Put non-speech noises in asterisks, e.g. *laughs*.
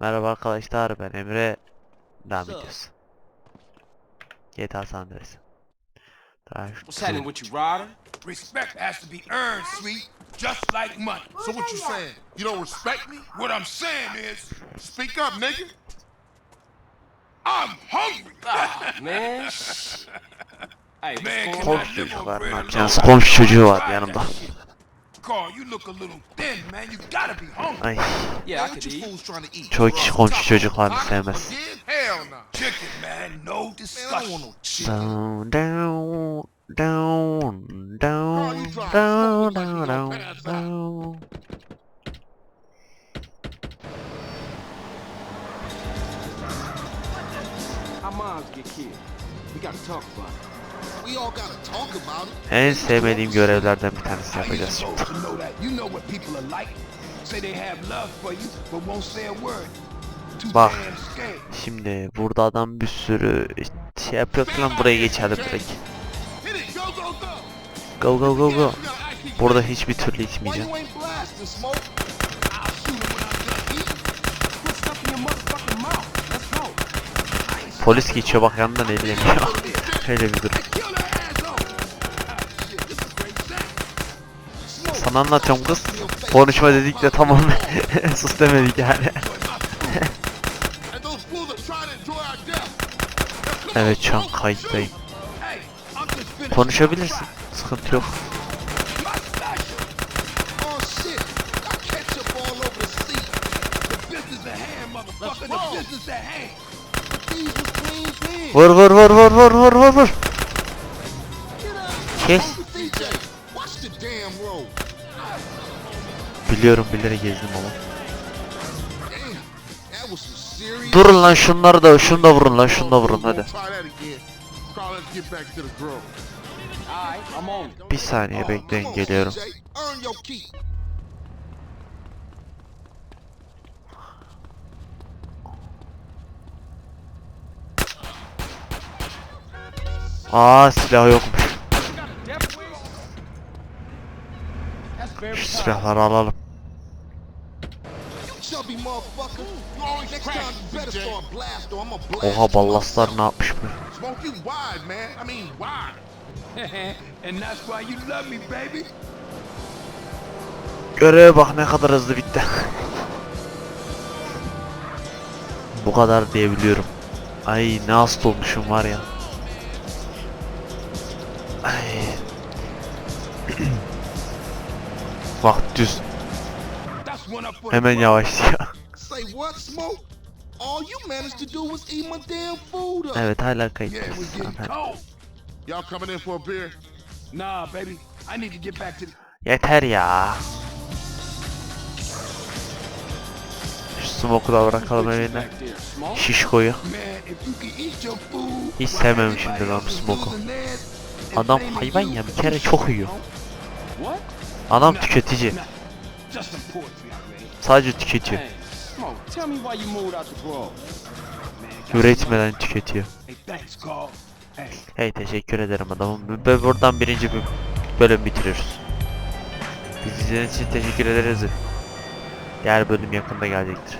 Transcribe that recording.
Merhaba arkadaşlar ben Emre. Devam ediyoruz. GTA San Andreas. What's happening with you, Ryder? Respect has to be earned, sweet, just like money. So what you saying? You don't respect me? What I'm saying is, Speak up, nigga. I'm hungry. Ah, man. *laughs* hey, Man, can on? Komşu çocuk var. Ne yapacağız? Komşu çocuğu var yanımda. Carl, you look a little thin, man. You gotta be hungry. Ay Yeah, I could eat. fools trying to eat? çoğu kişi komşu çocuklarını sevmez. Hell no. Chicken, man. No Man, I don't discussion. want no chicken. Down, down, down, down, down, slow like you down, down, down. Our moms get killed. We gotta talk about it. En sevmediğim görevlerden bir you yapacağız şimdi. Bak. Şimdi burada adam bir sürü şey yapıyor falan buraya geçelim direkt. Go, go, go. Go Burada hiçbir türlü içmeyeceğim. Polis geçiyor bak yanından elleniyor. Öyle bir. Sana anlatıyorum kız. Konuşma dedik de tamam *laughs* sus demedik yani. *laughs* Evet şu an kayıttayım. Konuşabilirsin. Sıkıntı yok. Vur vur vur vur vur vur vur vur. Kes. Biliyorum bilerek gezdim ama. Durun lan şunları da şunu da vurun lan şunu da vurun hadi. Bir saniye bekleyin geliyorum. Aa silah yokmuş. Şu silahları alalım. Oha ballaslar ne yapmış bu? Göreve bak ne kadar hızlı bitti. *laughs* Bu kadar diyebiliyorum. Ay ne hasta olmuşum var ya. Baby. I need to get back to the... Yeter ya. Şu smoke'u da bırakalım evine. Şişkoyu. Hiç sevmemişimdir lan smoke'u. Adam hayvan ya bir kere çok yiyor. What? Adam tüketici. Sadece tüketiyor. Üretmeden tüketiyor. Hey teşekkür ederim adamım. Ve buradan birinci bir bölüm bitiriyoruz. Biz izlediğiniz için teşekkür ederiz. Diğer bölüm yakında gelecektir.